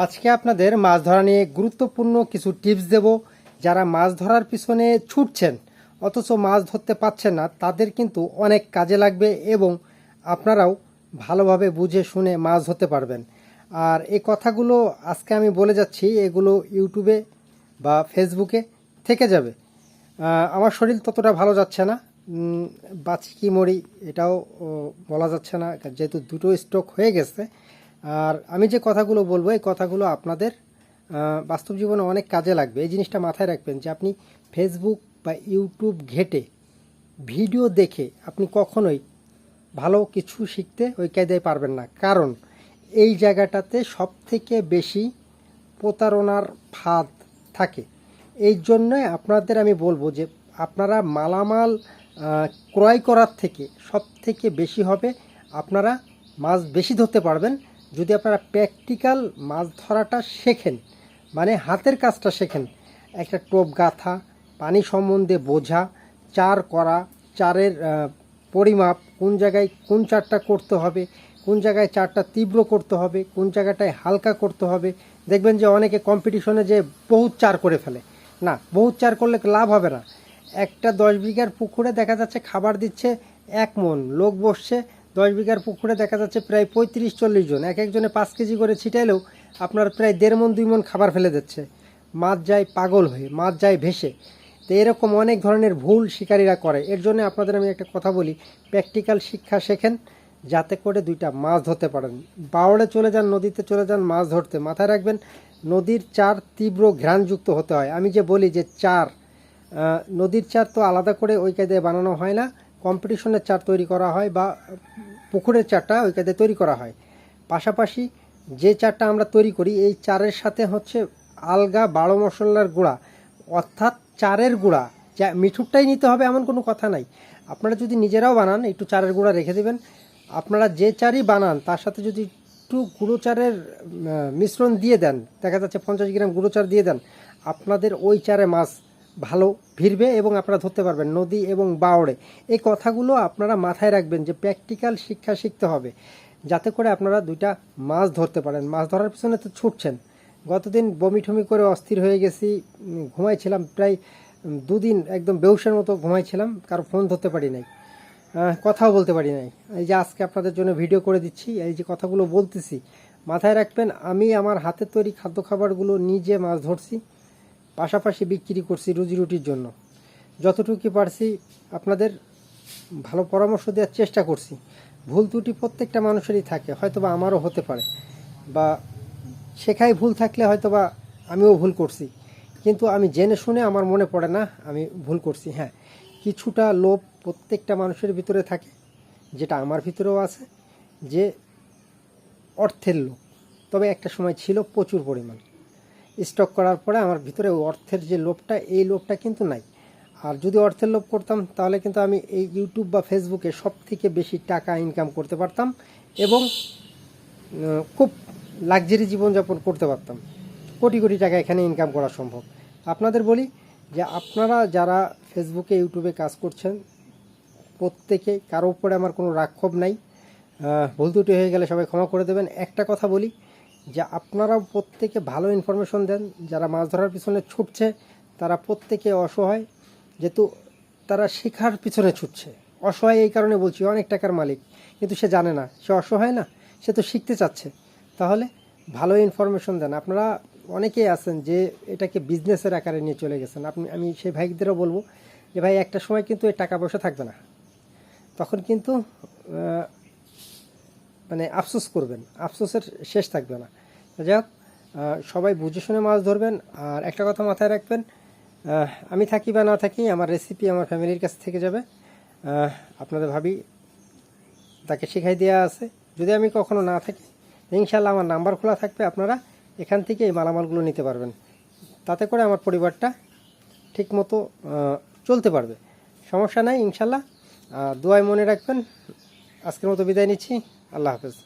আজকে আপনাদের মাছ ধরা নিয়ে গুরুত্বপূর্ণ কিছু টিপস দেব যারা মাছ ধরার পিছনে ছুটছেন। অথচ মাছ ধরতে পারছেন না, তাদের কিন্তু অনেক কাজে লাগবে এবং আপনারাও ভালোভাবে বুঝে শুনে মাছ ধরতে পারবেন। আর এই কথাগুলো আজকে আমি বলে যাচ্ছি, এগুলো ইউটিউবে বা ফেসবুকে থেকে যাবে। আমার শরীর ততটা ভালো যাচ্ছে না। বাঁচি কি মরি এটাও বলা যাচ্ছে না, যেহেতু দুটো স্ট্রোক হয়ে গেছে। আর আমি যে কথাগুলো বলব, এই কথাগুলো আপনাদের বাস্তব জীবনে অনেক কাজে লাগবে। এই জিনিসটা মাথায় রাখবেন যে আপনি ফেসবুক বা ইউটিউব ঘেটে ভিডিও দেখে আপনি কখনোই ভালো কিছু শিখতে ওই কায়দায় পারবেন না। কারণ এই জায়গাটাতে সব থেকে বেশি প্রতারণার ফাঁদ থাকে। এই জন্যই আপনাদের আমি বলব যে আপনারা মালামাল ক্রয় করার থেকে সব থেকে বেশি হবে। আপনারা মাছ বেশি ধরতে পারবেন। যদি আপনারা প্র্যাকটিক্যাল মাছ ধরাটা শেখেন মানে হাতের কাজটা শেখেন, একটা টোপ গাঁথা, পানি সম্বন্ধে বোঝা, চার করা, চারের পরিমাপ, কোন জায়গায় কোন চারটা করতে হবে, কোন জায়গায় চারটা তীব্র করতে হবে, কোন জায়গাটায় হালকা করতে হবে, দেখবেন যে অনেকে কম্পিটিশনে যে বহুত চার করে ফেলে। না, বহুত চার করলে লাভ হবে না। একটা দশ বিঘার পুকুরে দেখা যাচ্ছে খাবার দিচ্ছে এক মন, লোক বসছে দশ বিঘার পুকুরে দেখা যাচ্ছে প্রায় পঁয়ত্রিশ, চল্লিশ জন। এক একজনে পাঁচ কেজি করে ছিটাইলেও আপনার প্রায় দেড় মন, দুই মন খাবার ফেলে দিচ্ছে। মাছ যায় পাগল হয়ে, মাছ যায় ভেসে। তো এরকম অনেক ধরনের ভুল শিকারীরা করে। এর জন্য আপনাদের আমি একটা কথা বলি, প্র্যাকটিক্যাল শিক্ষা শেখেন, যাতে করে দুইটা মাছ ধরতে পারেন। বাওড়ে চলে যান, নদীতে চলে যান, মাছ ধরতে। মাথায় রাখবেন, নদীর চার তীব্র ঘ্রাণযুক্ত হতে হয়। আমি যে বলি যে চার নদীর চার তো আলাদা করে ওই কায়দায় বানানো হয় না। কম্পিটিশনের চার তৈরি করা হয় বা পুকুরের চারটা ওই কায়দায় তৈরি করা হয়। পাশাপাশি যে চারটা আমরা তৈরি করি, এই চারের সাথে হচ্ছে আলগা বারো মশলার গুঁড়া, অর্থাৎ চারের গুঁড়া। যা মিঠুরটাই নিতে হবে এমন কোনো কথা নাই। আপনারা যদি নিজেরাও বানান, একটু চারের গুঁড়া রেখে দেবেন। আপনারা যে চারই বানান, তার সাথে যদি একটু গুঁড়ো চারের মিশ্রণ দিয়ে দেন, দেখা যাচ্ছে পঞ্চাশ গ্রাম গুঁড়ো চার দিয়ে দেন, আপনাদের ওই চারে মাছ ভালো ভিড়বে এবং আপনারা ধরতে পারবেন নদী এবং বাওড়ে। এই কথাগুলো আপনারা মাথায় রাখবেন যে প্র্যাকটিক্যাল শিক্ষা শিখতে হবে। যাতে করে আপনারা দুইটা মাছ ধরতে পারেন। মাছ ধরার পিছনে তো ছুটছেন। গতদিন বমি ঠমি করে অস্থির হয়ে গেছি ঘুমাইছিলাম প্রায় দুদিন একদম বেউসের মতো ঘুমাইছিলাম, কারও ফোন ধরতে পারি নাই কথাও বলতে পারি নাই। এই যে আজকে আপনাদের জন্য ভিডিও করে দিচ্ছি, এই যে কথাগুলো বলতেছি, মাথায় রাখবেন, আমি আমার হাতের তৈরি খাদ্য খাবারগুলো নিজে মাছ ধরছি। পাশাপাশি বিক্রি করছি রুজি রুটির জন্য। যতটুকু পারছি আপনাদের ভালো পরামর্শ দেওয়ার চেষ্টা করছি। ভুল ত্রুটি প্রত্যেকটা মানুষেরই থাকে হয়তো বা আমারও হতে পারে বা শেখায় ভুল থাকলে হয়তো বা আমিও ভুল করছি। কিন্তু আমি জেনে শুনে আমার মনে পড়ে না, আমি ভুল করছি হ্যাঁ। কিছুটা লোভ প্রত্যেকটা মানুষের ভিতরে থাকে, যেটা আমার ভিতরেও আছে, যে অর্থের লোভ। তবে একটা সময় ছিল প্রচুর পরিমাণ। স্টক করার পরে আমার ভিতরে অর্থের যে লোভটা, এই লোভটা কিন্তু নাই। আর যদি অর্থের লোভ করতাম, তাহলে কিন্তু আমি এই ইউটিউব বা ফেসবুকে সব থেকে বেশি টাকা ইনকাম করতে পারতাম এবং খুব লাক্সারি জীবনযাপন করতে পারতাম। কোটি কোটি টাকা এখানে ইনকাম করা সম্ভব। আপনাদের বলি যে আপনারা যারা ফেসবুকে ইউটিউবে কাজ করছেন, প্রত্যেকে কারও উপরে আমার কোনো রাক্ষোভ নাই। ভুল ত্রুটি হয়ে গেলে সবাই ক্ষমা করে দেবেন। একটা কথা বলি যে আপনারাও প্রত্যেকে ভালো ইনফরমেশন দেন, যারা মাছ ধরার পিছনে ছুটছে, তারা প্রত্যেকে অসহায়, যেহেতু তারা শেখার পিছনে ছুটছে। অসহায় এই কারণে বলছি, অনেক টাকার মালিক, কিন্তু সে জানে না, সে অসহায় না, সে তো শিখতে চাচ্ছে। তাহলে ভালো ইনফরমেশন দেন। আপনারা অনেকেই আছেন যে এটাকে বিজনেসের আকারে নিয়ে চলে গেছেন। আপনি, আমি সেই ভাইদেরও বলব যে, ভাই, একটা সময় কিন্তু এই টাকা পয়সা থাকবে না। তখন কিন্তু মানে আফসোস করবেন, আফসোসের শেষ থাকবে না। যাই হোক সবাই বুঝে শুনে মাছ ধরবেন, আর একটা কথা মাথায় রাখবেন আমি থাকি বা না থাকি, আমার রেসিপি আমার ফ্যামিলির কাছ থেকে যাবে। আপনাদের ভাবি তাকে শেখাই দেওয়া আছে। যদি আমি কখনো না থাকি ইনশাল্লাহ আমার নাম্বার খোলা থাকবে, আপনারা এখান থেকে এই মালামালগুলো নিতে পারবেন। তাতে করে আমার পরিবারটা ঠিক মতো চলতে পারবে। সমস্যা নাই ইনশাল্লাহ দোয়ায় মনে রাখবেন, আজকের মতো বিদায় নিচ্ছি। আল্লাহ হাফেজ।